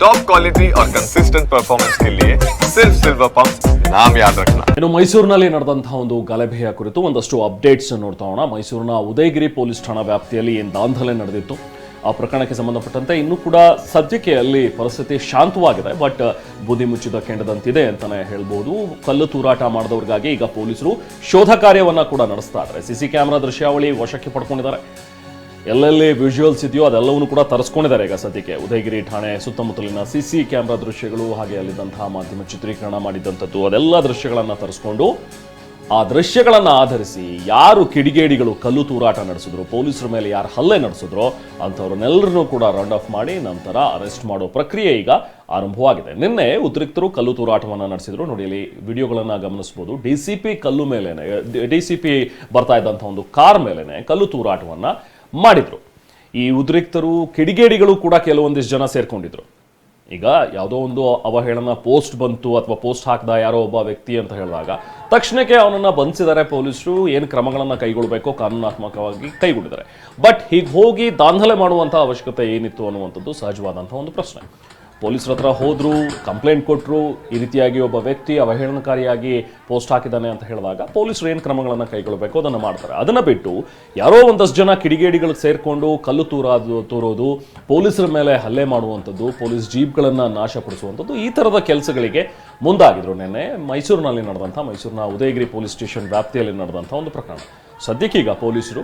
Top quality और consistent performance के लिए सिर्फ सिल्वर पंप नाम याद रखना ಇನ್ನು ಮೈಸೂರಿನಲ್ಲಿ ನಡೆದಂತಹ ಒಂದು ಗಲಭೆಯ ಕುರಿತು ಒಂದಷ್ಟು ಅಪ್ಡೇಟ್ಸ್ ನೋಡ್ತಾ ಹೋಗೋಣ ಮೈಸೂರಿನ ಉದಯಗಿರಿ ಪೊಲೀಸ್ ಠಾಣಾ ವ್ಯಾಪ್ತಿಯಲ್ಲಿ ಏನು ದಾಂಧಲೆ ನಡೆದಿತ್ತು ಆ ಪ್ರಕರಣಕ್ಕೆ ಸಂಬಂಧಪಟ್ಟಂತೆ ಇನ್ನೂ ಕೂಡ ಸದ್ಯಕ್ಕೆ ಅಲ್ಲಿ ಪರಿಸ್ಥಿತಿ ಶಾಂತವಾಗಿದೆ ಬಟ್ ಬೂದಿ ಮುಚ್ಚಿದ ಕೆಂಡದಂತಿದೆ ಅಂತಾನೆ ಹೇಳ್ಬೋದು ಕಲ್ಲು ತೂರಾಟ ಮಾಡಿದವ್ರಿಗಾಗಿ ಈಗ ಪೊಲೀಸರು ಶೋಧ ಕಾರ್ಯವನ್ನ ಕೂಡ ನಡೆಸ್ತಾ ಇದ್ದಾರೆ ಸಿಸಿ ಕ್ಯಾಮೆರಾ ದೃಶ್ಯಾವಳಿ ವಶಕ್ಕೆ ಪಡ್ಕೊಂಡಿದ್ದಾರೆ ಎಲ್ಲೆಲ್ಲಿ ವಿಜುವಲ್ಸ್ ಇದೆಯೋ ಅದೆಲ್ಲವನ್ನು ಕೂಡ ತರಿಸ್ಕೊಂಡಿದ್ದಾರೆ ಈಗ ಸದ್ಯಕ್ಕೆ. ಉದಯಗಿರಿ ಠಾಣೆ ಸುತ್ತಮುತ್ತಲಿನ ಸಿ ಸಿ ಕ್ಯಾಮ್ರಾ ದೃಶ್ಯಗಳು ಹಾಗೆ ಅಲ್ಲಿದ್ದಂತಹ ಮಾಧ್ಯಮ ಚಿತ್ರೀಕರಣ ಮಾಡಿದ್ದಂಥದ್ದು ಅದೆಲ್ಲ ದೃಶ್ಯಗಳನ್ನು ತರಿಸ್ಕೊಂಡು ಆ ದೃಶ್ಯಗಳನ್ನು ಆಧರಿಸಿ ಯಾರು ಕಿಡಿಗೇಡಿಗಳು ಕಲ್ಲು ತೂರಾಟ ನಡೆಸಿದ್ರು, ಪೊಲೀಸರ ಮೇಲೆ ಯಾರು ಹಲ್ಲೆ ನಡೆಸಿದ್ರೋ ಅಂಥವ್ರನ್ನೆಲ್ಲರನ್ನೂ ಕೂಡ ರೌಂಡ್ ಆಫ್ ಮಾಡಿ ನಂತರ ಅರೆಸ್ಟ್ ಮಾಡೋ ಪ್ರಕ್ರಿಯೆ ಈಗ ಆರಂಭವಾಗಿದೆ. ನಿನ್ನೆ ಉದ್ರಿಕ್ತರು ಕಲ್ಲು ತೂರಾಟವನ್ನು ನಡೆಸಿದ್ರು. ನೋಡಿ, ಇಲ್ಲಿ ವಿಡಿಯೋಗಳನ್ನು ಗಮನಿಸಬಹುದು ಡಿ ಸಿ ಪಿ ಕಲ್ಲು ಮೇಲೇನೆ, ಡಿ ಸಿ ಪಿ ಬರ್ತಾ ಇದ್ದಂಥ ಒಂದು ಕಾರ್ ಮೇಲೇನೆ ಕಲ್ಲು ತೂರಾಟವನ್ನು ಮಾಡಿದ್ರು. ಈ ಉದ್ರಿಕ್ತರು, ಕಿಡಿಗೇಡಿಗಳು ಕೂಡ ಕೆಲವೊಂದಿಷ್ಟು ಜನ ಸೇರ್ಕೊಂಡಿದ್ರು. ಈಗ ಯಾವುದೋ ಒಂದು ಅವಹೇಳನ ಪೋಸ್ಟ್ ಬಂತು ಅಥವಾ ಪೋಸ್ಟ್ ಹಾಕಿದ ಯಾರೋ ಒಬ್ಬ ವ್ಯಕ್ತಿ ಅಂತ ಹೇಳಿದಾಗ, ತಕ್ಷಣಕ್ಕೆ ಅವನನ್ನು ಬಂಧಿಸಿದ್ದಾರೆ ಪೊಲೀಸರು, ಏನು ಕ್ರಮಗಳನ್ನು ಕೈಗೊಳ್ಳಬೇಕೋ ಕಾನೂನಾತ್ಮಕವಾಗಿ ಕೈಗೊಂಡಿದ್ದಾರೆ. ಬಟ್ ಹೀಗೆ ಹೋಗಿ ದಾಂಧಲೆ ಮಾಡುವಂಥ ಅವಶ್ಯಕತೆ ಏನಿತ್ತು ಅನ್ನುವಂಥದ್ದು ಸಹಜವಾದಂಥ ಒಂದು ಪ್ರಶ್ನೆ. ಪೊಲೀಸರ ಹತ್ರ ಹೋದ್ರು ಕಂಪ್ಲೇಂಟ್ ಕೊಟ್ಟರು ಈ ರೀತಿಯಾಗಿ ಒಬ್ಬ ವ್ಯಕ್ತಿ ಅವಹೇಳನಕಾರಿಯಾಗಿ ಪೋಸ್ಟ್ ಹಾಕಿದ್ದಾನೆ ಅಂತ ಹೇಳಿದಾಗ ಪೊಲೀಸರು ಏನು ಕ್ರಮಗಳನ್ನು ಕೈಗೊಳ್ಳಬೇಕು ಅದನ್ನು ಮಾಡ್ತಾರೆ. ಅದನ್ನು ಬಿಟ್ಟು ಯಾರೋ ಒಂದಷ್ಟು ಜನ ಕಿಡಿಗೇಡಿಗಳು ಸೇರಿಕೊಂಡು ಕಲ್ಲು ತೂರಾದು, ತೂರೋದು, ಪೊಲೀಸರ ಮೇಲೆ ಹಲ್ಲೆ ಮಾಡುವಂಥದ್ದು, ಪೊಲೀಸ್ ಜೀಪ್ಗಳನ್ನು ನಾಶಪಡಿಸುವಂಥದ್ದು, ಈ ಥರದ ಕೆಲಸಗಳಿಗೆ ಮುಂದಾಗಿದ್ರು ನಿನ್ನೆ ಮೈಸೂರಿನಲ್ಲಿ ನಡೆದಂಥ ಮೈಸೂರಿನ ಉದಯಗಿರಿ ಪೊಲೀಸ್ ಸ್ಟೇಷನ್ ವ್ಯಾಪ್ತಿಯಲ್ಲಿ ನಡೆದಂಥ ಒಂದು ಪ್ರಕರಣ. ಸದ್ಯಕ್ಕೀಗ ಪೊಲೀಸರು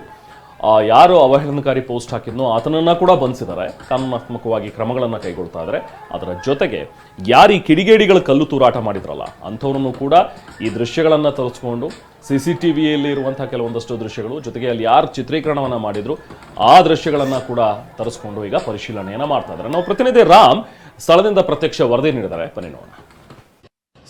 ಯಾರು ಅವಹೇಳನಕಾರಿ ಪೋಸ್ಟ್ ಹಾಕಿದ್ನೋ ಆತನನ್ನ ಕೂಡ ಬಂಧಿಸಿದ್ದಾರೆ. ಕಾನೂನಾತ್ಮಕವಾಗಿ ಕ್ರಮಗಳನ್ನು ಕೈಗೊಳ್ತಾ ಇದ್ದಾರೆ. ಅದರ ಜೊತೆಗೆ ಯಾರು ಈ ಕಿಡಿಗೇಡಿಗಳ ಕಲ್ಲು ತೂರಾಟ ಮಾಡಿದ್ರಲ್ಲ, ಅಂಥವ್ರನ್ನು ಕೂಡ ಈ ದೃಶ್ಯಗಳನ್ನು ತರಿಸ್ಕೊಂಡು ಸಿ ಸಿ ಟಿ ವಿಯಲ್ಲಿ ಇರುವಂಥ ಕೆಲವೊಂದಷ್ಟು ದೃಶ್ಯಗಳು, ಜೊತೆಗೆ ಅಲ್ಲಿ ಯಾರು ಚಿತ್ರೀಕರಣವನ್ನು ಮಾಡಿದ್ರು, ಆ ದೃಶ್ಯಗಳನ್ನು ಕೂಡ ತರಿಸ್ಕೊಂಡು ಈಗ ಪರಿಶೀಲನೆಯನ್ನು ಮಾಡ್ತಾ ಇದ್ದಾರೆ. ನಾವು ಪ್ರತಿನಿಧಿ ರಾಮ್ ಸ್ಥಳದಿಂದ ಪ್ರತ್ಯಕ್ಷ ವರದಿ ನೀಡಿದ್ದಾರೆ. ಬನ್ನಿ ನೋಡೋಣ.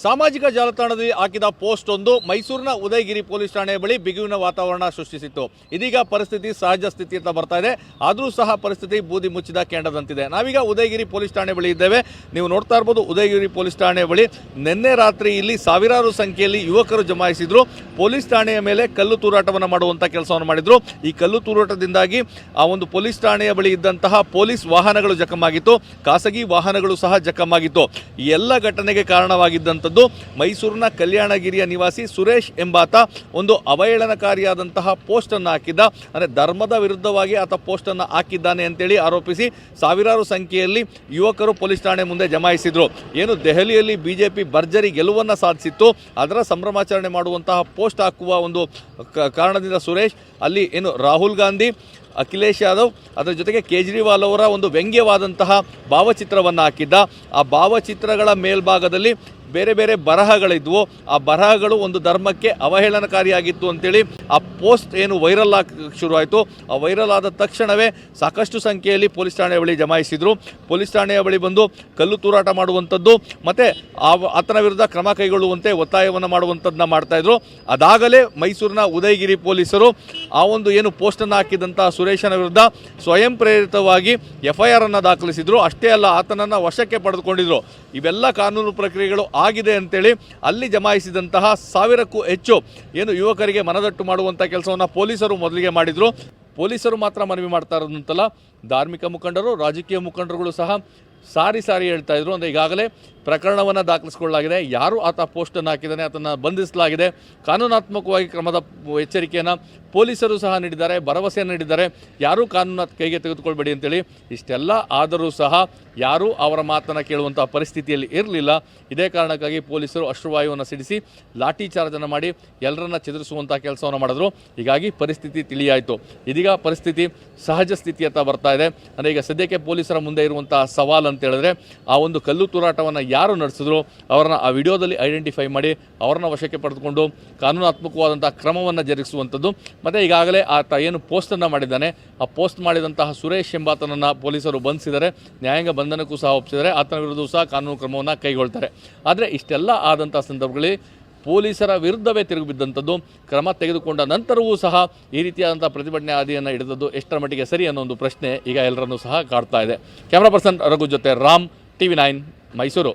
ಸಾಮಾಜಿಕ ಜಾಲತಾಣದಲ್ಲಿ ಹಾಕಿದ ಪೋಸ್ಟ್ ಒಂದು ಮೈಸೂರಿನ ಉದಯಗಿರಿ ಪೊಲೀಸ್ ಠಾಣೆಯ ಬಳಿ ಬಿಗುವಿನ ವಾತಾವರಣ ಸೃಷ್ಟಿಸಿತ್ತು. ಇದೀಗ ಪರಿಸ್ಥಿತಿ ಸಹಜ ಸ್ಥಿತಿ ಅಂತ ಬರ್ತಾ ಇದೆ. ಆದರೂ ಸಹ ಪರಿಸ್ಥಿತಿ ಬೂದಿ ಮುಚ್ಚಿದ ಕೆಂಡದಂತಿದೆ ನಾವೀಗ ಉದಯಗಿರಿ ಪೊಲೀಸ್ ಠಾಣೆ ಬಳಿ ಇದ್ದೇವೆ. ನೀವು ನೋಡ್ತಾ ಇರ್ಬೋದು ಉದಯಗಿರಿ ಪೊಲೀಸ್ ಠಾಣೆ ಬಳಿ ನಿನ್ನೆ ರಾತ್ರಿ ಇಲ್ಲಿ ಸಾವಿರಾರು ಸಂಖ್ಯೆಯಲ್ಲಿ ಯುವಕರು ಜಮಾಯಿಸಿದ್ರು. ಪೊಲೀಸ್ ಠಾಣೆಯ ಮೇಲೆ ಕಲ್ಲು ತೂರಾಟವನ್ನು ಮಾಡುವಂಥ ಕೆಲಸವನ್ನು ಮಾಡಿದ್ರು. ಈ ಕಲ್ಲು ತೂರಾಟದಿಂದಾಗಿ ಆ ಒಂದು ಪೊಲೀಸ್ ಠಾಣೆಯ ಬಳಿ ಇದ್ದಂತಹ ಪೊಲೀಸ್ ವಾಹನಗಳು ಜಖಮಾಗಿತ್ತು. ಖಾಸಗಿ ವಾಹನಗಳು ಸಹ ಜಖಮಾಗಿತ್ತು. ಎಲ್ಲ ಘಟನೆಗೆ ಕಾರಣವಾಗಿದ್ದಂಥದ್ದು ಮೈಸೂರಿನ ಕಲ್ಯಾಣಗಿರಿಯ ನಿವಾಸಿ ಸುರೇಶ್ ಎಂಬಾತ ಒಂದು ಅವಹೇಳನಕಾರಿಯಾದಂತಹ ಪೋಸ್ಟನ್ನು ಹಾಕಿದ್ದ. ಅಂದರೆ ಧರ್ಮದ ವಿರುದ್ಧವಾಗಿ ಆತ ಪೋಸ್ಟನ್ನು ಹಾಕಿದ್ದಾನೆ ಅಂತೇಳಿ ಆರೋಪಿಸಿ ಸಾವಿರಾರು ಸಂಖ್ಯೆಯಲ್ಲಿ ಯುವಕರು ಪೊಲೀಸ್ ಠಾಣೆ ಮುಂದೆ ಜಮಾಯಿಸಿದರು. ಏನು ದೆಹಲಿಯಲ್ಲಿ ಬಿಜೆಪಿ ಭರ್ಜರಿ ಗೆಲುವನ್ನು ಸಾಧಿಸಿತ್ತು. ಅದರ ಸಂಭ್ರಮಾಚರಣೆ ಮಾಡುವಂತಹ ಪೋಸ್ಟ್ ಹಾಕುವ ಒಂದು ಕಾರಣದಿಂದ ಸುರೇಶ್, ಅಲ್ಲಿ ಏನು ರಾಹುಲ್ ಗಾಂಧಿ, ಅಖಿಲೇಶ್ ಯಾದವ್, ಅದರ ಜೊತೆಗೆ ಕೇಜ್ರಿವಾಲ್ ಅವರ ಒಂದು ವ್ಯಂಗ್ಯವಾದಂತಹ ಭಾವಚಿತ್ರವನ್ನು ಹಾಕಿದ್ದ. ಆ ಭಾವಚಿತ್ರಗಳ ಮೇಲ್ಭಾಗದಲ್ಲಿ ಬೇರೆ ಬೇರೆ ಬರಹಗಳಿದ್ವು. ಆ ಬರಹಗಳು ಒಂದು ಧರ್ಮಕ್ಕೆ ಅವಹೇಳನಕಾರಿಯಾಗಿತ್ತು ಅಂತೇಳಿ ಆ ಪೋಸ್ಟ್ ಏನು ವೈರಲ್ ಆಗಿ ಶುರುವಾಯಿತು. ಆ ವೈರಲ್ ಆದ ತಕ್ಷಣವೇ ಸಾಕಷ್ಟು ಸಂಖ್ಯೆಯಲ್ಲಿ ಪೊಲೀಸ್ ಠಾಣೆಯ ಬಳಿ ಜಮಾಯಿಸಿದ್ರು. ಪೊಲೀಸ್ ಠಾಣೆಯ ಬಳಿ ಬಂದು ಕಲ್ಲು ತೂರಾಟ ಮಾಡುವಂಥದ್ದು ಮತ್ತು ಆ ಆತನ ವಿರುದ್ಧ ಕ್ರಮ ಕೈಗೊಳ್ಳುವಂತೆ ಒತ್ತಾಯವನ್ನು ಮಾಡುವಂಥದ್ದನ್ನ ಮಾಡ್ತಾಯಿದ್ರು ಅದಾಗಲೇ ಮೈಸೂರಿನ ಉದಯಗಿರಿ ಪೊಲೀಸರು ಆ ಒಂದು ಏನು ಪೋಸ್ಟನ್ನು ಹಾಕಿದಂಥ ಸುರೇಶನ ವಿರುದ್ಧ ಸ್ವಯಂ ಪ್ರೇರಿತವಾಗಿ ಎಫ್ ಐ ಆರ್ ಅನ್ನು ದಾಖಲಿಸಿದ್ರು. ಅಷ್ಟೇ ಅಲ್ಲ ಆತನನ್ನು ವಶಕ್ಕೆ ಪಡೆದುಕೊಂಡಿದ್ರು. ಇವೆಲ್ಲ ಕಾನೂನು ಪ್ರಕ್ರಿಯೆಗಳು ಆಗಿದೆ ಅಂತೇಳಿ ಅಲ್ಲಿ ಜಮಾಯಿಸಿದಂತಹ ಸಾವಿರಕ್ಕೂ ಹೆಚ್ಚು ಏನು ಯುವಕರಿಗೆ ಮನದಟ್ಟು ಮಾಡುವಂಥ ಕೆಲಸವನ್ನು ಪೊಲೀಸರು ಮೊದಲಿಗೆ ಮಾಡಿದರು. ಪೊಲೀಸರು ಮಾತ್ರ ಮನವಿ ಮಾಡ್ತಾ ಇರೋದಂತಲ್ಲ, ಧಾರ್ಮಿಕ ಮುಖಂಡರು, ರಾಜಕೀಯ ಮುಖಂಡರುಗಳು ಸಹ ಸಾರಿ ಸಾರಿ ಹೇಳ್ತಾ ಇದ್ರು ಅಂದರೆ ಈಗಾಗಲೇ ಪ್ರಕರಣವನ್ನು ದಾಖಲಿಸಿಕೊಳ್ಳಲಾಗಿದೆ. ಯಾರು ಆತ ಪೋಸ್ಟನ್ನು ಹಾಕಿದ್ದಾನೆ ಆತನ ಬಂಧಿಸಲಾಗಿದೆ. ಕಾನೂನಾತ್ಮಕವಾಗಿ ಕ್ರಮದ ಎಚ್ಚರಿಕೆಯನ್ನು ಪೊಲೀಸರು ಸಹ ನೀಡಿದ್ದಾರೆ, ಭರವಸೆಯನ್ನು ನೀಡಿದ್ದಾರೆ. ಯಾರೂ ಕಾನೂನು ಕೈಗೆ ತೆಗೆದುಕೊಳ್ಬೇಡಿ ಅಂತೇಳಿ ಇಷ್ಟೆಲ್ಲ ಆದರೂ ಸಹ ಯಾರೂ ಅವರ ಮಾತನ್ನು ಕೇಳುವಂಥ ಪರಿಸ್ಥಿತಿಯಲ್ಲಿ ಇರಲಿಲ್ಲ. ಇದೇ ಕಾರಣಕ್ಕಾಗಿ ಪೊಲೀಸರು ಅಶ್ರುವಾಯುವನ್ನು ಸಿಡಿಸಿ ಲಾಠಿ ಚಾರ್ಜನ್ನು ಮಾಡಿ ಎಲ್ಲರನ್ನ ಚದುರಿಸುವಂಥ ಕೆಲಸವನ್ನು ಮಾಡಿದ್ರು. ಹೀಗಾಗಿ ಪರಿಸ್ಥಿತಿ ತಿಳಿಯಾಯಿತು. ಇದೀಗ ಪರಿಸ್ಥಿತಿ ಸಹಜ ಸ್ಥಿತಿಯತ್ತ ಬರ್ತಾ ಇದೆ. ಅಂದರೆ ಈಗ ಸದ್ಯಕ್ಕೆ ಪೊಲೀಸರ ಮುಂದೆ ಇರುವಂಥ ಸವಾಲು ಅಂತ ಹೇಳಿದ್ರೆ ಆ ಒಂದು ಕಲ್ಲು ತೂರಾಟವನ್ನು ಯಾರು ನಡೆಸಿದ್ರು ಅವರನ್ನ ಆ ವಿಡಿಯೋದಲ್ಲಿ ಐಡೆಂಟಿಫೈ ಮಾಡಿ ಅವರನ್ನ ವಶಕ್ಕೆ ಪಡೆದುಕೊಂಡು ಕಾನೂನಾತ್ಮಕವಾದಂಥ ಕ್ರಮವನ್ನು ಜರುಗಿಸುವಂಥದ್ದು. ಮತ್ತು ಈಗಾಗಲೇ ಆತ ಏನು ಪೋಸ್ಟನ್ನು ಮಾಡಿದ್ದಾನೆ, ಆ ಪೋಸ್ಟ್ ಮಾಡಿದಂತಹ ಸುರೇಶ್ ಎಂಬಾತನನ್ನು ಪೊಲೀಸರು ಬಂಧಿಸಿದರೆ ನ್ಯಾಯಾಂಗ ಬಂಧನಕ್ಕೂ ಸಹ ಒಪ್ಪಿಸಿದರೆ ಆತನ ವಿರುದ್ಧವೂ ಸಹ ಕಾನೂನು ಕ್ರಮವನ್ನು ಕೈಗೊಳ್ತಾರೆ. ಆದರೆ ಇಷ್ಟೆಲ್ಲ ಆದಂಥ ಸಂದರ್ಭಗಳಲ್ಲಿ ಪೊಲೀಸರ ವಿರುದ್ಧವೇ ತಿರುಗಿಬಿದ್ದಂಥದ್ದು. ಕ್ರಮ ತೆಗೆದುಕೊಂಡ ನಂತರವೂ ಸಹ ಈ ರೀತಿಯಾದಂಥ ಪ್ರತಿಭಟನೆ ಹಾದಿಯನ್ನು ಹಿಡಿದದ್ದು ಎಷ್ಟರ ಮಟ್ಟಿಗೆ ಸರಿ ಅನ್ನೋ ಒಂದು ಪ್ರಶ್ನೆ ಈಗ ಎಲ್ಲರನ್ನೂ ಸಹ ಕಾಡ್ತಾ ಇದೆ. ಕ್ಯಾಮ್ರಾ ಪರ್ಸನ್ ರಘು ಜೊತೆ ರಾಮ್, ಟಿವಿ ನೈನ್, ಮೈಸೂರು.